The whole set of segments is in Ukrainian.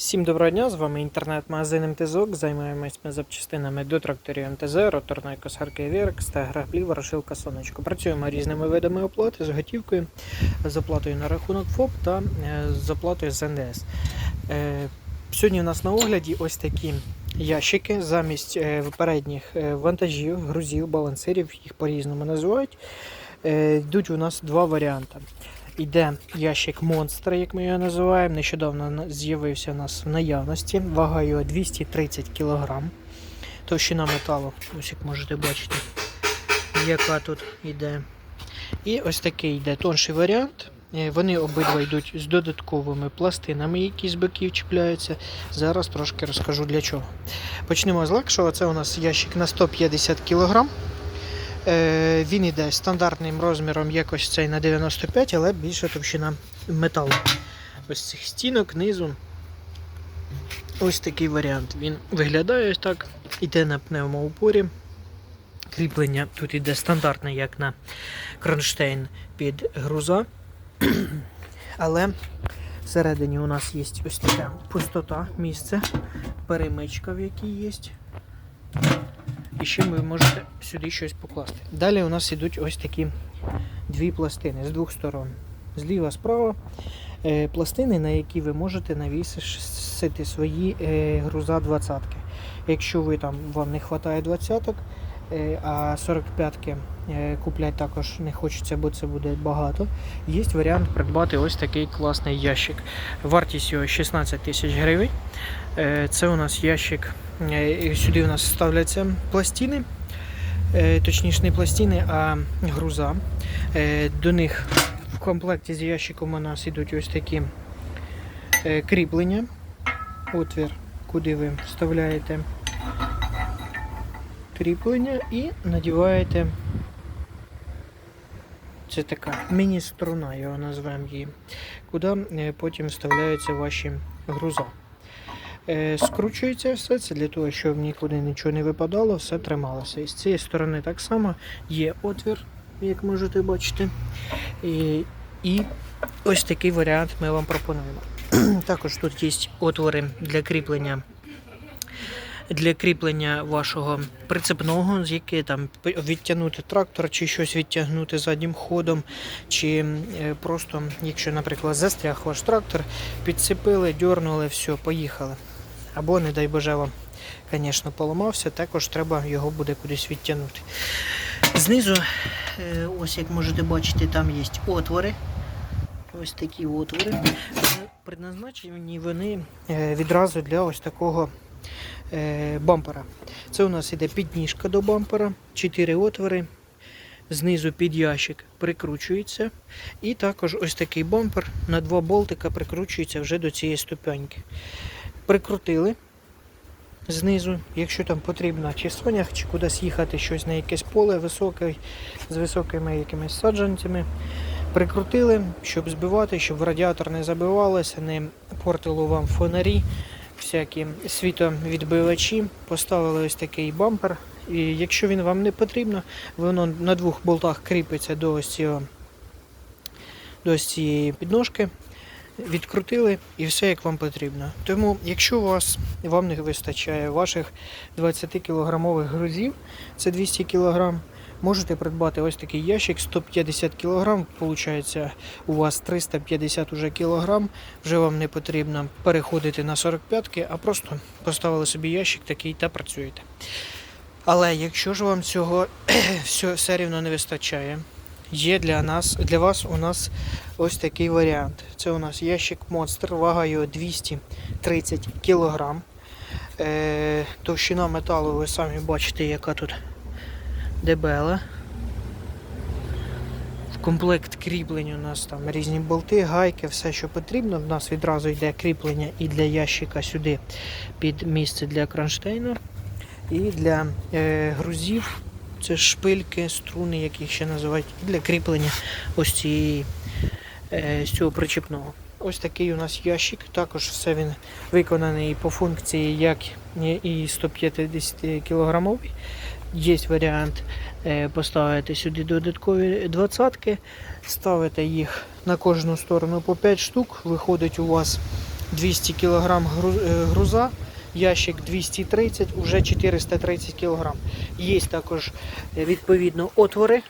Всім доброго дня, з вами інтернет-магазин МТЗОК. Займаємось ми запчастинами до тракторів МТЗ, роторної косарки Віркс та граблі ворошилка сонечко. Працюємо різними видами оплати з готівкою, з оплатою на рахунок ФОП та е, з оплатою з НДС. Е, Сьогодні у нас на огляді ось такі ящики замість е, передніх вантажів, грузів, балансирів, їх по-різному називають. Йдуть у нас два варіанти. Йде ящик монстра, як ми його називаємо. Нещодавно з'явився у нас в наявності. Вага його 230 кг. Товщина металу, ось як можете бачити, яка тут йде. І ось такий йде тонший варіант. Е, Вони обидва йдуть з додатковими пластинами, які з боків чіпляються. Зараз трошки розкажу для чого. Почнемо з легшого. Це у нас ящик на 150 кг. Е, Він іде стандартним розміром, якось цей на 95, але більша товщина металу. Ось цих стінок, низу. Ось такий варіант. Він виглядає ось так. Іде на пневмоупорі. Кріплення тут іде стандартне, як на кронштейн під груза. Але всередині у нас є ось така пустота, місце, перемичка, в якій є. І ще ви можете сюди щось покласти. Далі у нас йдуть ось такі дві пластини з двох сторон. Зліва, справа е, пластини, на які ви можете навісити свої е, груза 20 Якщо ви там вам не вистачає 20 е, а 45-ки е, купляти також не хочеться, бо це буде багато. Є варіант придбати ось такий класний ящик. Вартість його 16 тисяч гривень. Е, Це у нас ящик. е, Сюди у нас ставляться пластини, е, точніше не пластини, а груза. Е, До них в комплекті з ящиком у нас йдуть ось такі е, кріплення, отвір, куди ви вставляєте кріплення і надіваєте. Це така міні-струна, його назвемо її, куди е, потім вставляються ваші груза. Е, Скручується все це для того, щоб нікуди нічого не випадало, все трималося. І з цієї сторони так само є отвір, як можете бачити. І, і ось такий варіант ми вам пропонуємо. Також тут є отвори для кріплення. Для кріплення вашого прицепного, з яке там відтягнути трактор, чи щось відтягнути заднім ходом, чи е, просто, якщо, наприклад, застряг ваш трактор, підцепили, дьорнули, все, поїхали. Або, не дай Боже, вам, звісно, поламався, також треба його буде кудись відтягнути. Знизу, е, ось як можете бачити, там є отвори. Ось такі отвори. Предназначені вони е, відразу для ось такого бампера. Це у нас іде підніжка до бампера, 4 отвори. Знизу під ящик прикручується. І також ось такий бампер на два болтика прикручується вже до цієї ступеньки. Прикрутили знизу, якщо там потрібно чи сонях, чи кудись їхати, щось на якесь поле високе, з високими якимись саджанцями. Прикрутили, щоб збивати, щоб радіатор не забивалося, не портило вам фонарі, всякі світовідбивачі. Поставили ось такий бампер. І якщо він вам не потрібно, воно на двох болтах кріпиться до ось цього, до ось цієї підножки. Відкрутили і все як вам потрібно. Тому, якщо вас вам не вистачає ваших 20 кілограмових грузів, це 200 кг, можете придбати ось такий ящик 150 кг. Получається, у вас 350 уже кілограм. Вже вам не потрібно переходити на 45-ки, а просто поставили собі ящик такий та працюєте. Але якщо ж вам цього все, все рівно не вистачає, є для нас, для вас у нас ось такий варіант. Це у нас ящик монстр, вага його 230 кг. Е, товщина металу, ви самі бачите, яка тут дебела. В комплект кріплень у нас там різні болти, гайки, все, що потрібно. У нас відразу йде кріплення і для ящика сюди під місце для кронштейну. І для е, грузів це шпильки, струни, як їх ще називають, для кріплення ось цієї е, з цього причепного. Ось такий у нас ящик. Також все він виконаний по функції, як і 150 кілограмовий. Є варіант е, поставити сюди додаткові двадцятки, ставити їх на кожну сторону по 5 штук. Виходить у вас 200 кг груза, ящик 230, вже 430 кг. Є також е, відповідно отвори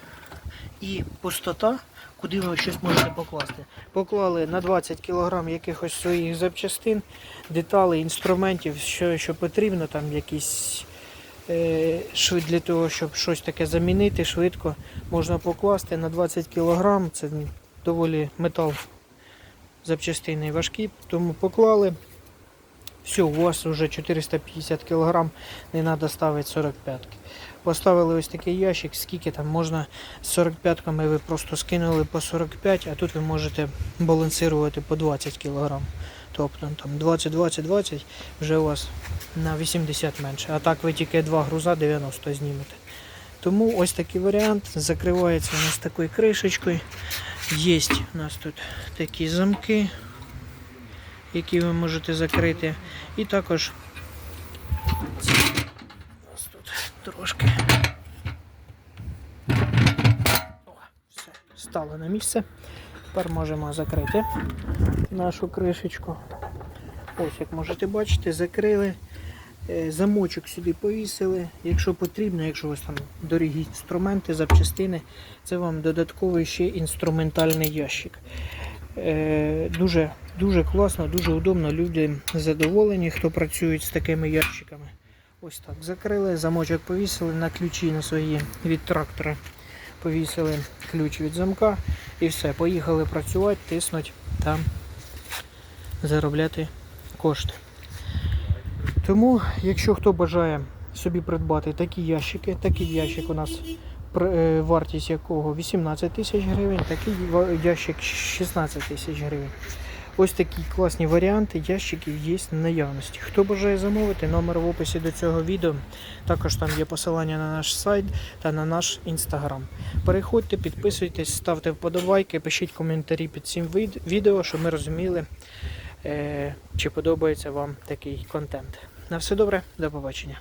і пустота, куди ви щось можете покласти. Поклали на 20 кг якихось своїх запчастин, деталей, інструментів, що, що потрібно, там якісь е, для того, щоб щось таке замінити швидко, можна покласти на 20 кг. Це доволі метал запчастини важкі, тому поклали. Все, у вас вже 450 кг, не треба ставити 45 Поставили ось такий ящик, скільки там можна з 45-ками ви просто скинули по 45, а тут ви можете балансирувати по 20 кг. Тобто там 20, 20, 20 вже у вас на 80 менше. А так ви тільки два груза 90 знімете. Тому ось такий варіант. Закривається у нас такою кришечкою. Є у нас тут такі замки, які ви можете закрити. І також у нас тут трошки. О, все, стало на місце. Тепер можемо закрити нашу кришечку. Ось, як можете бачити, закрили. Е, Замочок сюди повісили. Якщо потрібно, якщо у вас там дорогі інструменти, запчастини, це вам додатковий ще інструментальний ящик. Е, Дуже, дуже класно, дуже удобно. Люди задоволені, хто працює з такими ящиками. Ось так. Закрили, замочок повісили на ключі на свої від трактора. Повісили ключ від замка і все. Поїхали працювати, тиснуть та заробляти кошти. Тому, якщо хто бажає собі придбати такі ящики, такий ящик у нас е, вартість якого 18 тисяч гривень, такий ящик 16 тисяч гривень. Ось такі класні варіанти ящиків є в наявності. Хто бажає замовити, номер в описі до цього відео. Також там є посилання на наш сайт та на наш інстаграм. Переходьте, підписуйтесь, ставте вподобайки, пишіть коментарі під цим відео, щоб ми розуміли, е, чи подобається вам такий контент. На все добре, до побачення.